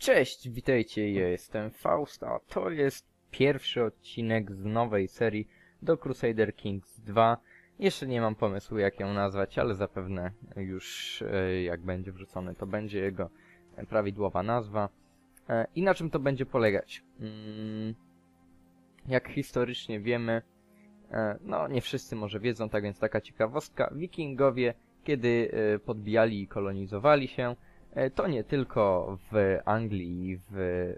Cześć, witajcie, ja jestem Faust, a to jest pierwszy odcinek z nowej serii do Crusader Kings 2. Jeszcze nie mam pomysłu jak ją nazwać, ale zapewne już e, jak będzie wrzucony to będzie jego prawidłowa nazwa. E, I na czym to będzie polegać? Mm, jak historycznie wiemy, e, no nie wszyscy może wiedzą, tak więc taka ciekawostka, wikingowie kiedy podbijali i kolonizowali się, To nie tylko w Anglii i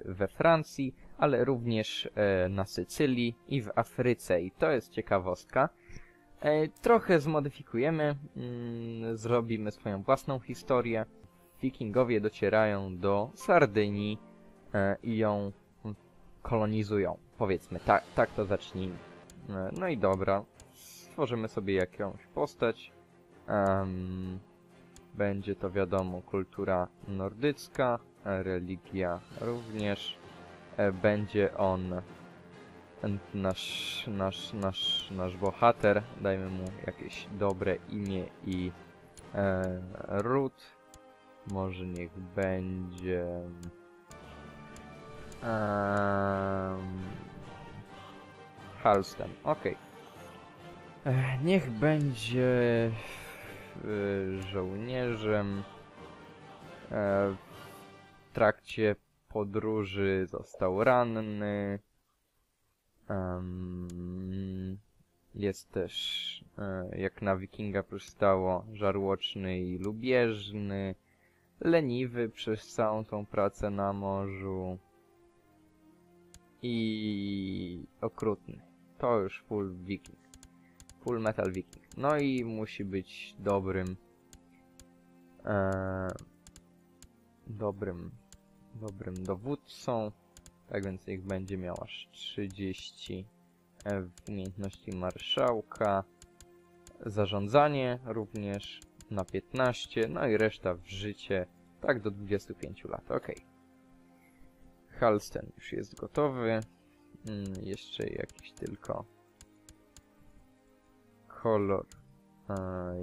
we Francji, ale również e, na Sycylii i w Afryce. I to jest ciekawostka. E, Trochę zmodyfikujemy, mm, zrobimy swoją własną historię. Wikingowie docierają do Sardynii e, i ją kolonizują. Powiedzmy, tak, tak to zacznijmy. E, No i dobra, stworzymy sobie jakąś postać. Em, będzie to wiadomo kultura nordycka, religia również. E, Będzie on nasz, nasz, nasz, nasz bohater. Dajmy mu jakieś dobre imię i e, ród. Może niech będzie. Um, Halston, okej. E, Niech będzie żołnierzem. E, W trakcie podróży został ranny. Jest też, e, jak na wikinga przystało, żarłoczny i lubieżny. Leniwy przez całą tą pracę na morzu. I okrutny. To już full wiking. Full metal wiking. No i musi być dobrym. E, dobrym. Dobrym dowódcą. Tak więc niech będzie miał aż 30 e, w umiejętności marszałka. Zarządzanie również na 15. No i reszta w życie. Tak do 25 lat. Ok. Halsten już jest gotowy. Mm, jeszcze jakiś tylko kolor e,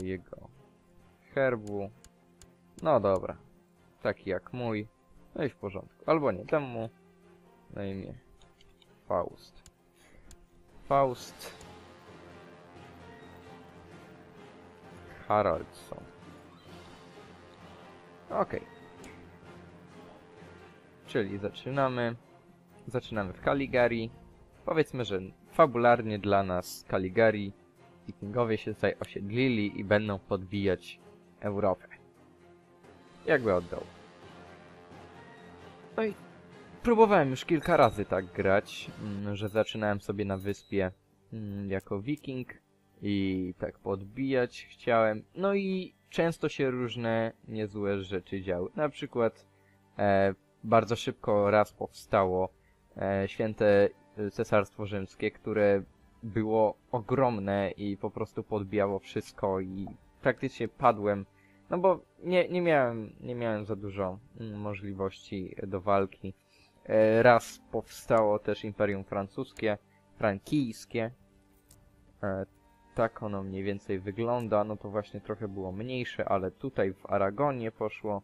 jego herbu. No dobra. Taki jak mój. No i w porządku. Albo nie, dam mu na imię Faust. Faust Haraldsson. Okej. Czyli zaczynamy. Zaczynamy w Caligari. Powiedzmy, że fabularnie dla nas Caligari Wikingowie się tutaj osiedlili i będą podbijać Europę. Jakby oddał. No i próbowałem już kilka razy tak grać, mm, że zaczynałem sobie na wyspie mm, jako wiking i tak podbijać chciałem. No i często się różne niezłe rzeczy działy. Na przykład e, bardzo szybko raz powstało e, święte e, Cesarstwo Rzymskie, które było ogromne i po prostu podbijało wszystko i praktycznie padłem. No bo nie, nie, miałem, nie miałem za dużo mm, możliwości do walki. E, Raz powstało też Imperium Francuskie, frankijskie. E, Tak ono mniej więcej wygląda. No to właśnie trochę było mniejsze, ale tutaj w Aragonie poszło.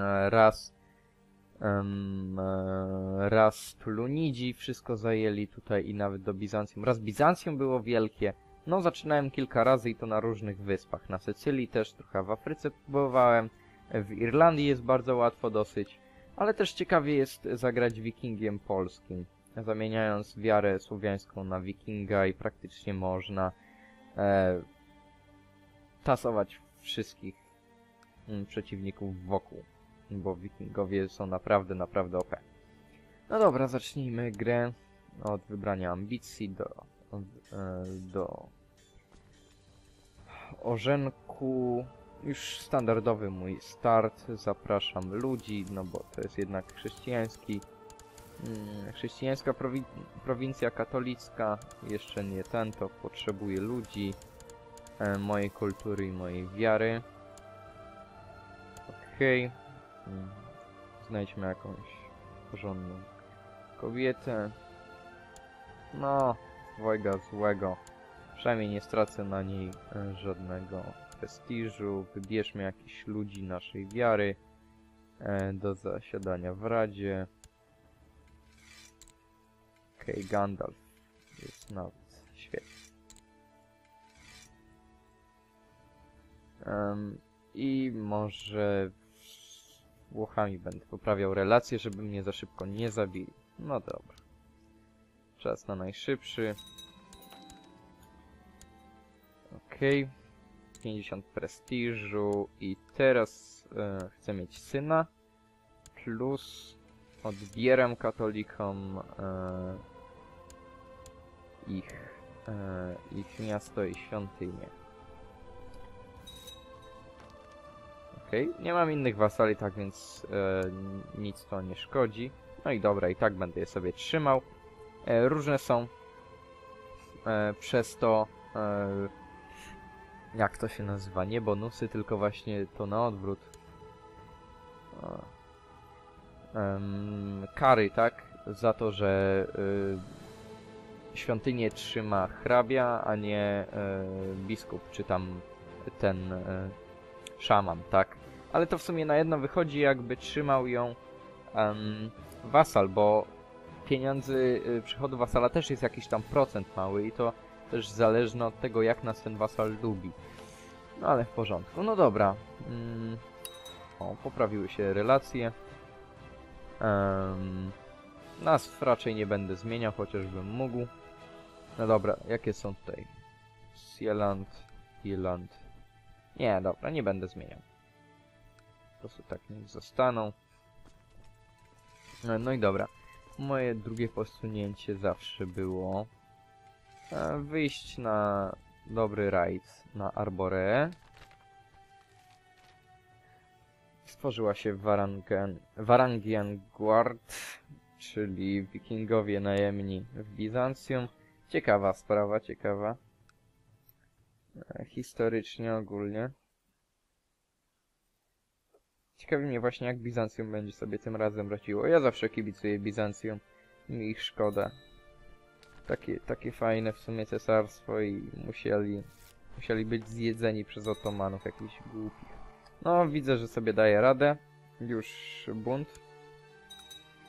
E, Raz E, raz Tulunidzi wszystko zajęli tutaj i nawet do Bizancjum. Raz Bizancjum było wielkie. No, zaczynałem kilka razy i to na różnych wyspach. Na Sycylii też, trochę w Afryce próbowałem. W Irlandii jest bardzo łatwo dosyć. Ale też ciekawie jest zagrać wikingiem polskim. Zamieniając wiarę słowiańską na wikinga i praktycznie można e, tasować wszystkich mm, przeciwników wokół bo wikingowie są naprawdę, naprawdę OP. No dobra, zacznijmy grę od wybrania ambicji do, od, e, do orzenku. Już standardowy mój start, zapraszam ludzi, no bo to jest jednak chrześcijański, mm, chrześcijańska prowi prowincja katolicka, jeszcze nie ten, to potrzebuje ludzi, e, mojej kultury i mojej wiary. Okej. Okay. Mm, Znajdźmy jakąś porządną kobietę. No, dwojga złego. Przynajmniej nie stracę na niej e, żadnego prestiżu. Wybierzmy jakichś ludzi naszej wiary. e, do zasiadania w Radzie. Okej, Gandalf jest nawet świetnie. Em, I może Włochami będę poprawiał relacje, żeby mnie za szybko nie zabili. No dobra. Czas na najszybszy. Okej. 50 prestiżu i teraz e, chcę mieć syna plus odbieram katolikom e, ich, e, ich miasto i świątynię. Okej, nie mam innych wasali, tak więc e, nic to nie szkodzi. No i dobra, i tak będę je sobie trzymał. E, różne są e, przez to e, jak to się nazywa? Nie bonusy, tylko właśnie to na odwrót. Kary, tak? Za to, że y, świątynię trzyma hrabia, a nie y, biskup, czy tam ten szaman, tak? Ale to w sumie na jedno wychodzi, jakby trzymał ją em, wasal, bo pieniędzy, y, przychodu wasala też jest jakiś tam procent mały i to też zależne od tego, jak nas ten wasal lubi. No ale w porządku. No dobra. Mm. O, poprawiły się relacje. Um, nazw raczej nie będę zmieniał, chociażbym mógł. No dobra, jakie są tutaj? Sieland, Irland. Nie, dobra, nie będę zmieniał. Po prostu tak niech zostaną. No, no i dobra. Moje drugie posunięcie zawsze było e, wyjść na dobry rajd na Arboree. Stworzyła się Varangian, Varangian Guard, czyli wikingowie najemni w Bizancjum. Ciekawa sprawa, ciekawa. E, Historycznie ogólnie. Ciekawi mnie właśnie jak Bizancjum będzie sobie tym razem radziło. Ja zawsze kibicuję Bizancjum. Mi ich szkoda. Takie, takie fajne w sumie cesarstwo i musieli, musieli być zjedzeni przez otomanów jakichś głupich. No, widzę, że sobie daje radę. Już bunt.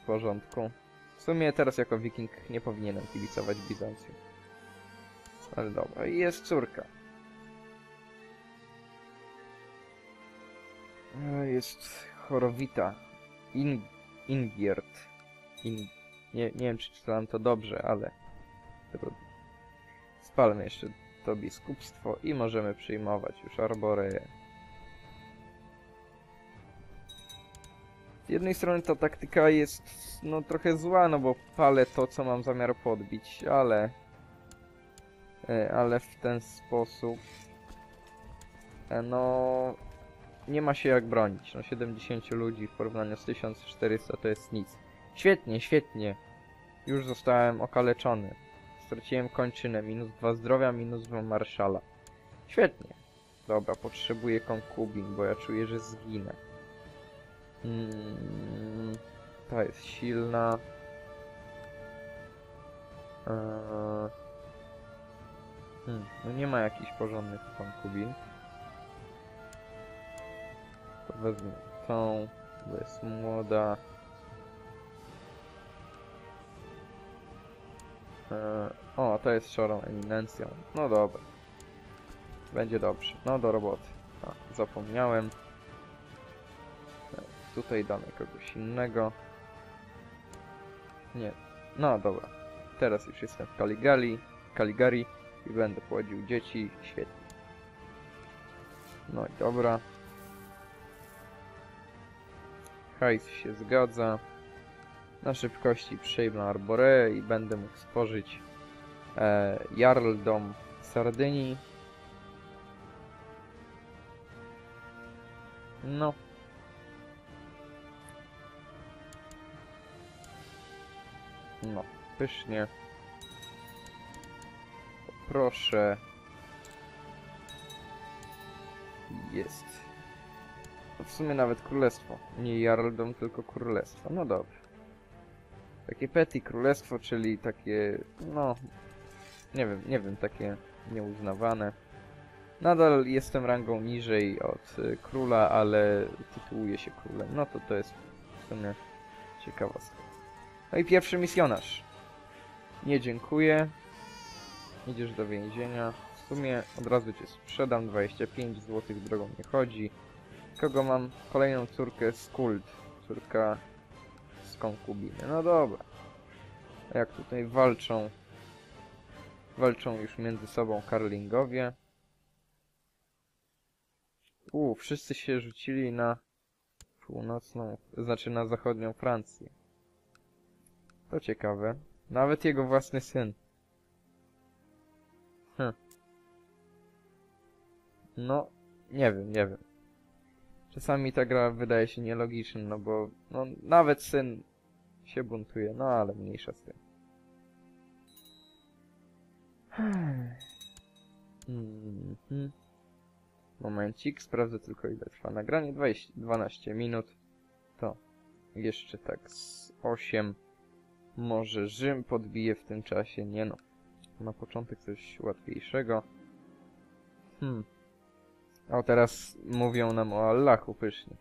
W porządku. W sumie teraz jako wiking nie powinienem kibicować Bizancjum. Ale dobra, jest córka. Jest chorowita. In, Ingierd. In, nie, nie wiem, czy czytałem to dobrze, ale. Spalmy jeszcze to biskupstwo i możemy przyjmować już Arboreę. Z jednej strony ta taktyka jest no trochę zła, no bo palę to, co mam zamiar podbić, ale... e, Ale w ten sposób... e, No... Nie ma się jak bronić. No 70 ludzi w porównaniu z 1400 to jest nic. Świetnie, świetnie. Już zostałem okaleczony. Straciłem kończynę. Minus 2 zdrowia, minus 2 marszala. Świetnie. Dobra, potrzebuję konkubin, bo ja czuję, że zginę. Mm, ta jest silna. Eee, hmm, no nie ma jakichś porządnych konkubin. Tą, bo jest młoda. Eee, o, to jest szorą eminencją. No dobra. Będzie dobrze. No do roboty. A, zapomniałem. E, Tutaj damy kogoś innego. Nie. No dobra. Teraz już jestem w Kaligali, Kaligari i będę płodził dzieci. Świetnie. No i dobra. Hajs się zgadza. Na szybkości przejmę Arborę i będę mógł stworzyć e, Jarldom Sardynii. No. No, pysznie. Proszę. Jest. W sumie nawet królestwo. Nie Jarldom, tylko królestwo. No dobrze. Takie petty królestwo, czyli takie, no, nie wiem, nie wiem, takie nieuznawane. Nadal jestem rangą niżej od y, króla, ale tytułuję się królem. No to to jest w sumie ciekawostka. No i pierwszy misjonarz. Nie dziękuję. Idziesz do więzienia. W sumie od razu cię sprzedam. 25 zł drogą nie chodzi. Kogo mam? Kolejną córkę z kult. Córka z konkubiny. No dobra. Jak tutaj walczą? Walczą już między sobą karlingowie. U, wszyscy się rzucili na północną, znaczy na zachodnią Francję. To ciekawe. Nawet jego własny syn. Hm. No, nie wiem, nie wiem. Czasami ta gra wydaje się nielogiczna, no bo no, nawet syn się buntuje, no ale mniejsza z tym. Mhm. Momencik, sprawdzę tylko ile trwa nagranie. 20, 12 minut. To jeszcze tak z 8. Może Rzym podbije w tym czasie. Nie no. Na początek coś łatwiejszego. Hmm. O, teraz mówią nam o Allahu pysznie.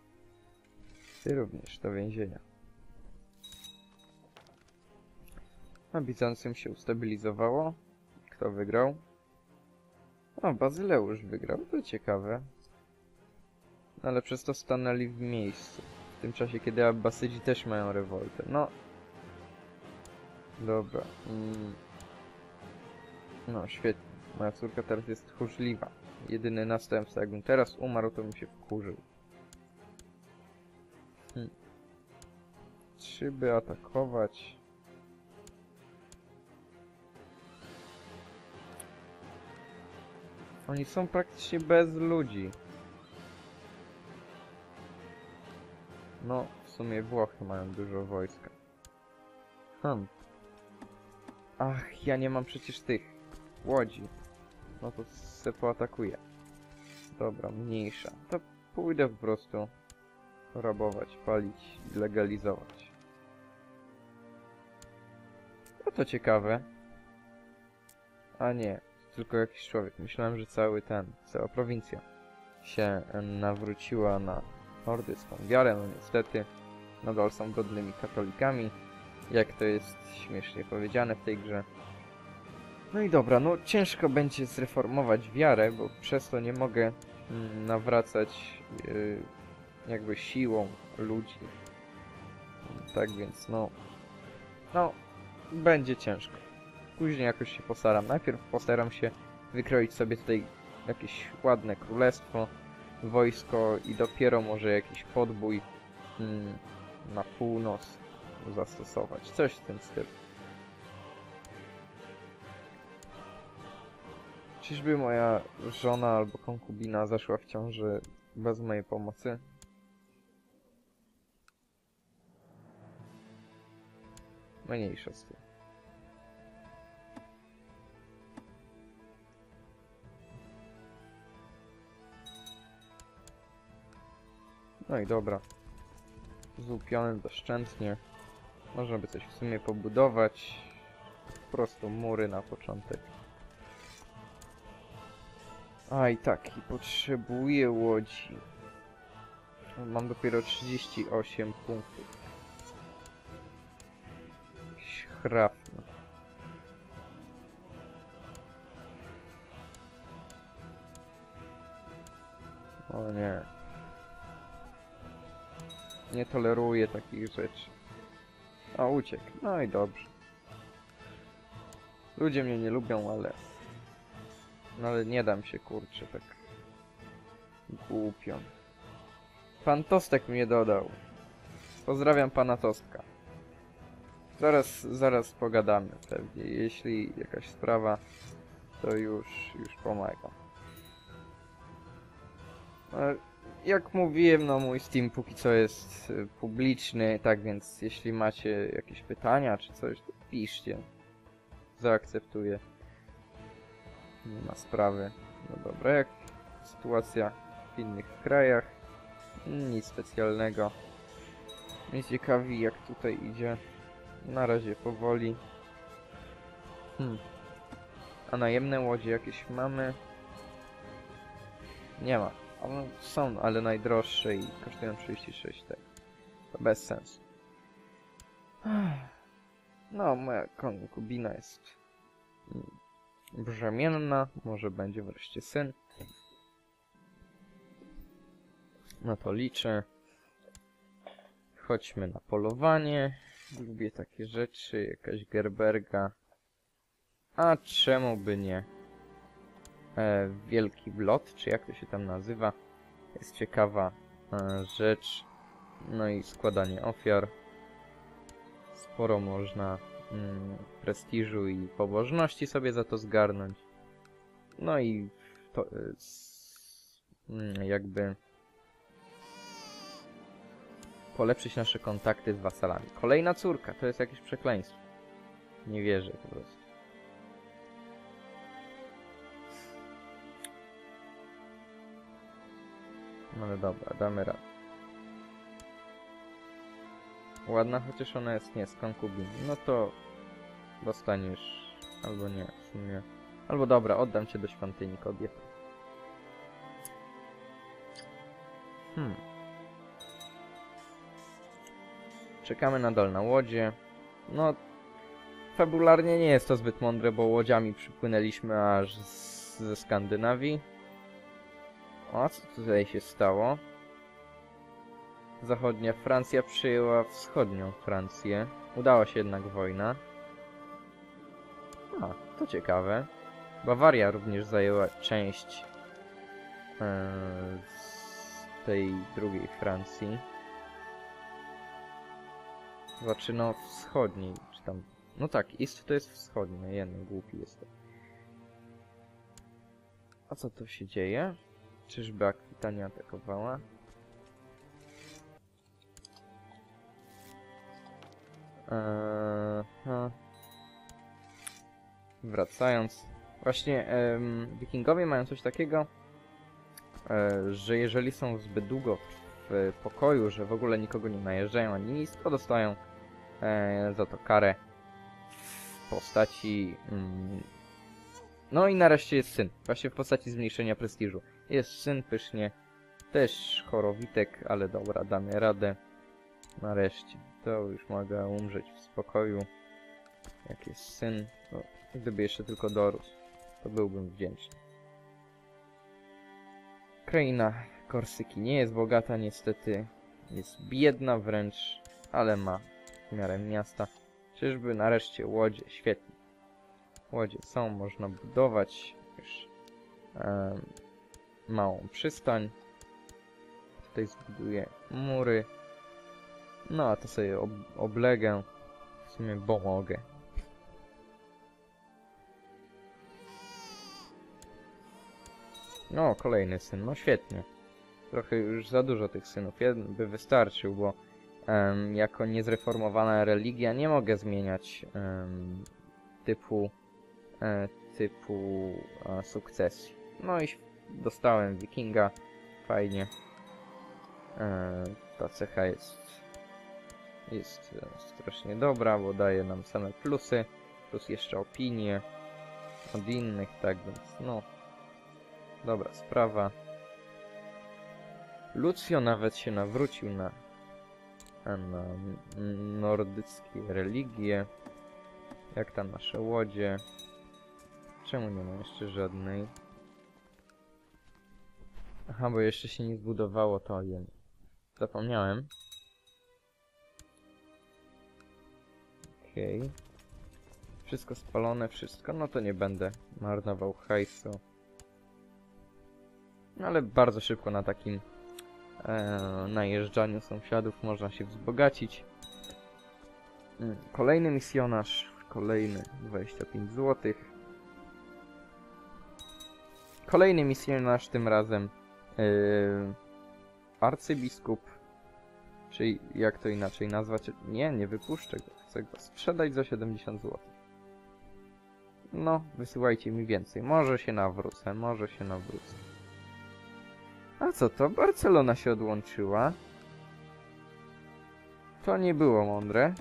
Ty również do więzienia. A Bizancjum się ustabilizowało. Kto wygrał? O, Bazyleusz wygrał, to ciekawe. No, Ale przez to stanęli w miejscu. W tym czasie, kiedy Abbasydzi też mają rewoltę. No. Dobra. Mm. No, świetnie. Moja córka teraz jest tchórzliwa. Jedyny następca. Jakbym teraz umarł, to bym się wkurzył. Hm. Trzy by atakować. Oni są praktycznie bez ludzi. No, w sumie Włochy mają dużo wojska. Hmm. Ach, ja nie mam przecież tych łodzi. No to se poatakuję. Dobra, mniejsza. To pójdę po prostu rabować, palić legalizować. No to ciekawe. A nie, tylko jakiś człowiek. Myślałem, że cały ten, cała prowincja się nawróciła na nordycką wiarę. No niestety, nadal są godnymi katolikami. Jak to jest śmiesznie powiedziane w tej grze. No i dobra, no ciężko będzie zreformować wiarę, bo przez to nie mogę mm, nawracać yy, jakby siłą ludzi. Tak więc no, no, będzie ciężko. Później jakoś się postaram. Najpierw postaram się wykroić sobie tutaj jakieś ładne królestwo, wojsko i dopiero może jakiś podbój mm, na północ zastosować. Coś w tym stylu. Czyżby moja żona albo konkubina zaszła w ciąży bez mojej pomocy? Mniejsza z tym. No i dobra. Złupiony doszczętnie. Można by coś w sumie pobudować. Po prostu mury na początek. A i tak, i potrzebuję łodzi. Mam dopiero 38 punktów. Chrapno. O nie. Nie toleruję takich rzeczy. A uciekł. No i dobrze. Ludzie mnie nie lubią, ale... No ale nie dam się, kurczę, tak... Głupią. Pan Tostek mnie dodał. Pozdrawiam pana Tostka. Zaraz, zaraz pogadamy pewnie. Jeśli jakaś sprawa, to już, już pomagam. Ale jak mówiłem, no mój Steam póki co jest y, publiczny, tak więc jeśli macie jakieś pytania czy coś, to piszcie. Zaakceptuję. Nie ma sprawy. No dobra, jak sytuacja w innych krajach? Nic specjalnego. Mnie ciekawi jak tutaj idzie. Na razie powoli. Hmm. A najemne łodzie jakieś mamy? Nie ma. One są, ale najdroższe i kosztują 36, tak. To bez sensu. No, moja konkubina jest brzemienna, może będzie wreszcie syn. No to liczę. Chodźmy na polowanie. Lubię takie rzeczy, jakaś gerberga. A czemu by nie? E, wielki blot, czy jak to się tam nazywa. Jest ciekawa e, rzecz. No i składanie ofiar. Sporo można mm, prestiżu i pobożności sobie za to zgarnąć. No i to, mm, jakby polepszyć nasze kontakty z wasalami. Kolejna córka, to jest jakieś przekleństwo. Nie wierzę po prostu. No dobra, damy radę. Ładna, chociaż ona jest nie z konkubin. No to dostaniesz albo nie, w sumie. Albo dobra, oddam cię do świątyni kobiety. Hmm. Czekamy nadal na łodzie. No, fabularnie nie jest to zbyt mądre, bo łodziami przypłynęliśmy aż z, ze Skandynawii. O, co tutaj się stało? Zachodnia Francja przyjęła wschodnią Francję. Udała się jednak wojna. A, to ciekawe. Bawaria również zajęła część e, z tej drugiej Francji. Znaczy no wschodniej, czy tam... No tak, East to jest wschodnie, jeden głupi jestem. A co tu się dzieje? Czyżby Akwitania atakowała? Eee. Wracając. Właśnie em, wikingowie mają coś takiego, e, że jeżeli są zbyt długo w pokoju, że w ogóle nikogo nie najeżdżają ani nic, to dostają e, za to karę w postaci... Mm, no i nareszcie jest syn. Właśnie w postaci zmniejszenia prestiżu. Jest syn pysznie. Też chorowitek, ale dobra, damy radę. Nareszcie. To już mogę umrzeć w spokoju. Jak jest syn, to gdyby jeszcze tylko dorósł, to byłbym wdzięczny. Kraina Korsyki nie jest bogata niestety. Jest biedna wręcz, ale ma w miarę miasta. Czyżby nareszcie łodzie? Świetnie. Łodzie są, można budować już em, małą przystań. Tutaj zbuduję mury. No, a to sobie ob oblegę. W sumie, bo mogę. No, kolejny syn. No świetnie. Trochę już za dużo tych synów. Jeden by wystarczył, bo em, jako niezreformowana religia nie mogę zmieniać em, typu e, typu e, sukcesji. No i dostałem wikinga. Fajnie. E, ta cecha jest jest e, strasznie dobra, bo daje nam same plusy, plus jeszcze opinie od innych, tak więc no, dobra sprawa. Lucio nawet się nawrócił na, na nordyckie religie, jak tam nasze łodzie. Czemu nie ma jeszcze żadnej? Aha, bo jeszcze się nie zbudowało to, jem. Zapomniałem. Okej. Okay. Wszystko spalone, wszystko. No to nie będę marnował hajsu. No ale bardzo szybko na takim e, najeżdżaniu sąsiadów można się wzbogacić. Mm, Kolejny misjonarz, kolejny 25 zł. Kolejny misjonarz, tym razem yy, arcybiskup, czyli jak to inaczej nazwać? Nie, nie wypuszczę go, chcę go sprzedać za 70 zł. No, wysyłajcie mi więcej, może się nawrócę, może się nawrócę. A co to? Barcelona się odłączyła. To nie było mądre.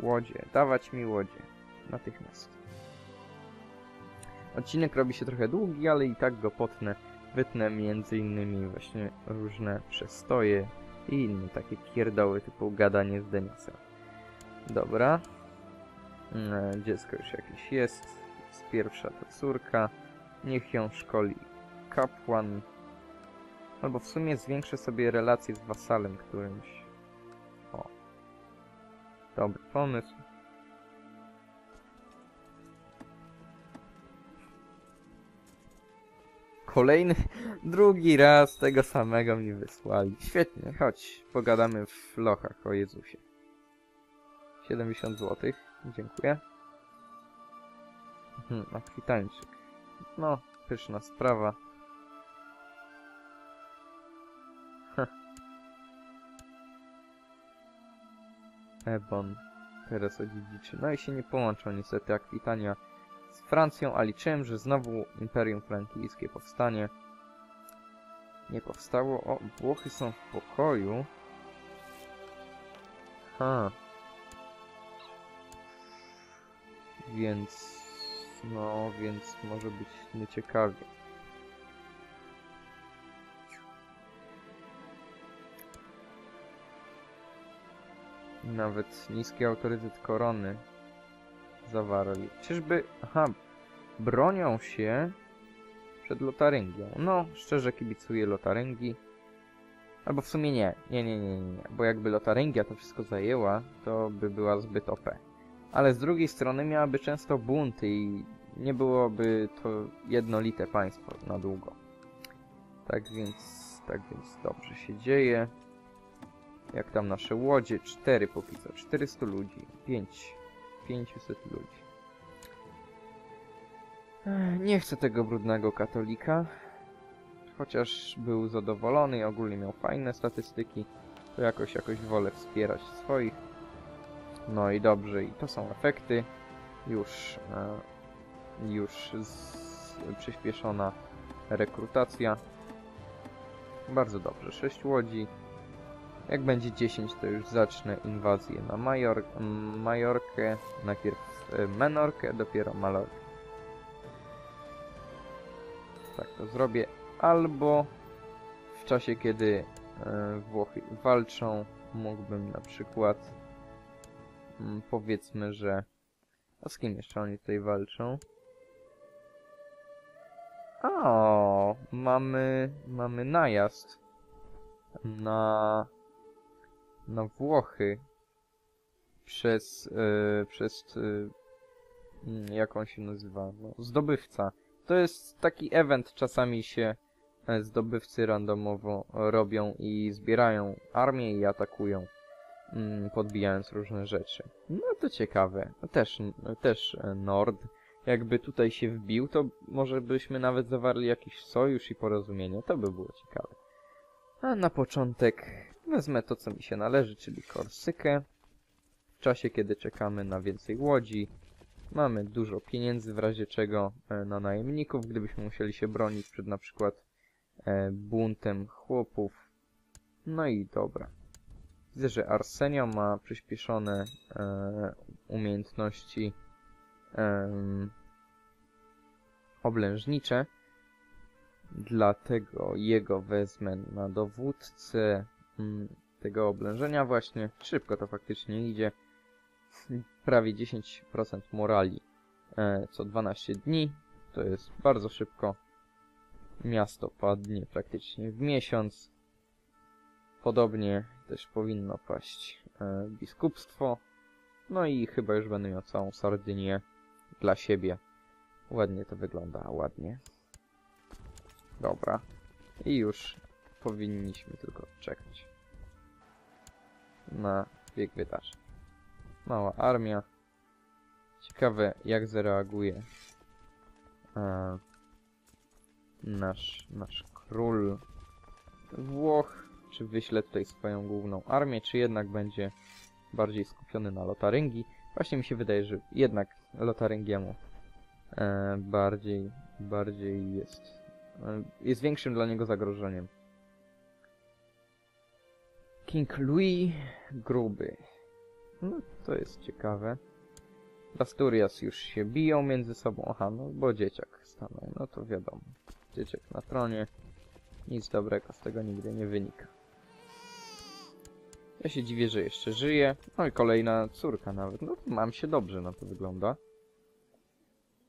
Łodzie, dawać mi łodzie. Natychmiast. Odcinek robi się trochę długi, ale i tak go potnę. Wytnę innymi właśnie różne przestoje i inne takie pierdoły typu gadanie z Denisem. Dobra. E, Dziecko już jakieś jest. jest. Pierwsza to córka. Niech ją szkoli kapłan. Albo w sumie zwiększę sobie relacje z wasalem którymś. O. Dobry pomysł. Kolejny, drugi raz tego samego mi wysłali. Świetnie, chodź, pogadamy w lochach o Jezusie. 70 zł, dziękuję. Mhm, akwitańczyk. No, pyszna sprawa. Heh. Ebon teraz odziedziczy. No i się nie połączą niestety Akwitania z Francją, a liczyłem, że znowu Imperium Frankijskie powstanie. Nie powstało. O, Włochy są w pokoju. Ha. Więc... No, więc może być nieciekawie. Nawet niski autorytet korony zawarli. Czyżby... Aha, bronią się przed Lotaryngią. No, szczerze kibicuję Lotaryngii. Albo w sumie nie. Nie, nie, nie, nie, nie. Bo jakby Lotaryngia to wszystko zajęła, to by była zbyt OP. Ale z drugiej strony miałaby często bunty i nie byłoby to jednolite państwo na długo. Tak więc... Tak więc dobrze się dzieje. Jak tam nasze łodzie? 4 póki co. 400 ludzi. 5. 500 ludzi. Nie chcę tego brudnego katolika. Chociaż był zadowolony i ogólnie miał fajne statystyki, to jakoś, jakoś wolę wspierać swoich. No i dobrze, i to są efekty. Już, e, już przyspieszona rekrutacja. Bardzo dobrze, 6 łodzi. Jak będzie 10, to już zacznę inwazję na Major Majorkę, najpierw e, Menorkę, dopiero Malorkę. Tak to zrobię. Albo w czasie, kiedy e, Włochy walczą, mógłbym na przykład powiedzmy, że... A z kim jeszcze oni tutaj walczą? O, mamy, mamy najazd na, na Włochy przez, e, przez mm, jak on się nazywa? No, zdobywca. To jest taki event, czasami się e, zdobywcy randomowo robią i zbierają armię i atakują, mm, podbijając różne rzeczy. No to ciekawe. Też, też Nord. Jakby tutaj się wbił, to może byśmy nawet zawarli jakiś sojusz i porozumienie. To by było ciekawe. A na początek wezmę to, co mi się należy, czyli Korsykę. W czasie, kiedy czekamy na więcej łodzi, Mamy dużo pieniędzy w razie czego e, na najemników, gdybyśmy musieli się bronić przed na przykład e, buntem chłopów. No i dobra. Widzę, że Arsenio ma przyspieszone e, umiejętności e, oblężnicze. Dlatego jego wezmę na dowódcę tego oblężenia właśnie. Szybko to faktycznie idzie prawie 10% morali e, co 12 dni. To jest bardzo szybko. Miasto padnie praktycznie w miesiąc. Podobnie też powinno paść e, biskupstwo. No i chyba już będę miał całą Sardynię dla siebie. Ładnie to wygląda, ładnie. Dobra. I już powinniśmy tylko czekać na bieg wydarzeń. Mała armia. Ciekawe, jak zareaguje e, nasz, nasz król Włoch. Czy wyśle tutaj swoją główną armię, czy jednak będzie bardziej skupiony na Lotaryngii. Właśnie mi się wydaje, że jednak Lotaryngiemu e, bardziej, bardziej jest, e, jest większym dla niego zagrożeniem. King Louis Gruby. No, to jest ciekawe. Asturias już się biją między sobą. Aha, no bo dzieciak stanął, no to wiadomo. Dzieciak na tronie. Nic dobrego z tego nigdy nie wynika. Ja się dziwię, że jeszcze żyje. No i kolejna córka nawet. No mam się dobrze, na to wygląda.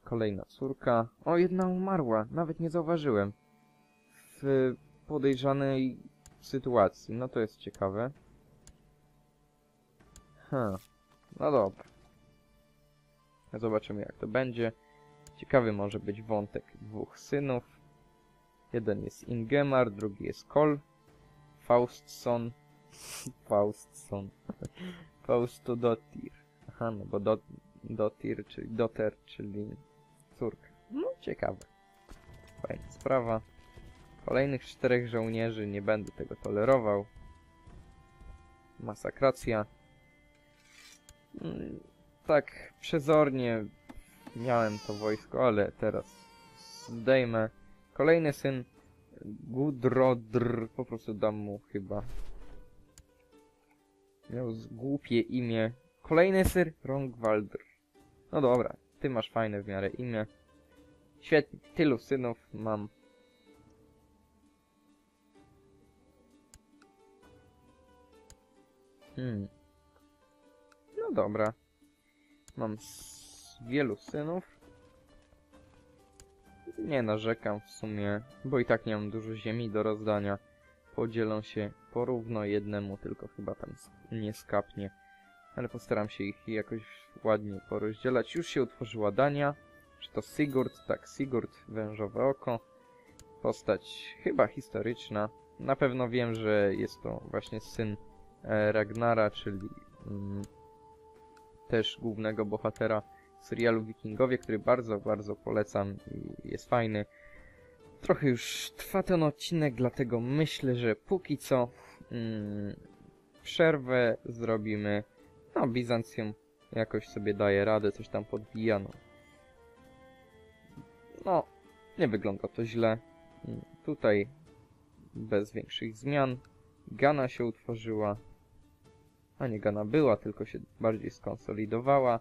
Kolejna córka. O, jedna umarła. Nawet nie zauważyłem. W podejrzanej sytuacji. No to jest ciekawe. Hm. No dobra. Zobaczymy jak to będzie. Ciekawy może być wątek dwóch synów. Jeden jest Ingemar, drugi jest Kol. Faustson. Faustson. Faustodotir. Aha, no bo dot, Dotir, czyli Doter, czyli córka. No, ciekawe. Fajna sprawa. Kolejnych czterech żołnierzy, nie będę tego tolerował. Masakracja. Mm, Tak, przezornie miałem to wojsko, ale teraz zdejmę. Kolejny syn Gudrodr, po prostu dam mu chyba. Miał głupie imię. Kolejny syn Rongwaldr. No dobra, ty masz fajne w miarę imię. Świetnie, tylu synów mam. Hmm. No dobra. Mam wielu synów. Nie narzekam w sumie, bo i tak nie mam dużo ziemi do rozdania. Podzielą się porówno jednemu, tylko chyba tam nie skapnie. Ale postaram się ich jakoś ładnie porozdzielać. Już się utworzyła Dania. Czy to Sigurd? Tak, Sigurd, wężowe oko. Postać chyba historyczna. Na pewno wiem, że jest to właśnie syn Ragnara, czyli mm, też głównego bohatera serialu Wikingowie, który bardzo, bardzo polecam i jest fajny. Trochę już trwa ten odcinek, dlatego myślę, że póki co mm, przerwę zrobimy. No, Bizancjum jakoś sobie daje radę, coś tam podbija, no. No, nie wygląda to źle. Mm, Tutaj bez większych zmian. Gana się utworzyła. A nie Gana była, tylko się bardziej skonsolidowała.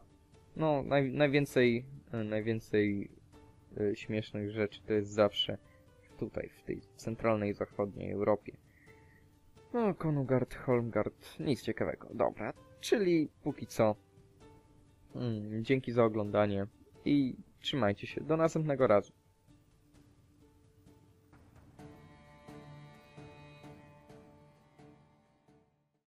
No, naj, najwięcej, e, najwięcej e, śmiesznych rzeczy to jest zawsze tutaj, w tej centralnej, zachodniej Europie. No, Konugard, Holmgard, nic ciekawego. Dobra, czyli póki co mm, dzięki za oglądanie i trzymajcie się. Do następnego razu.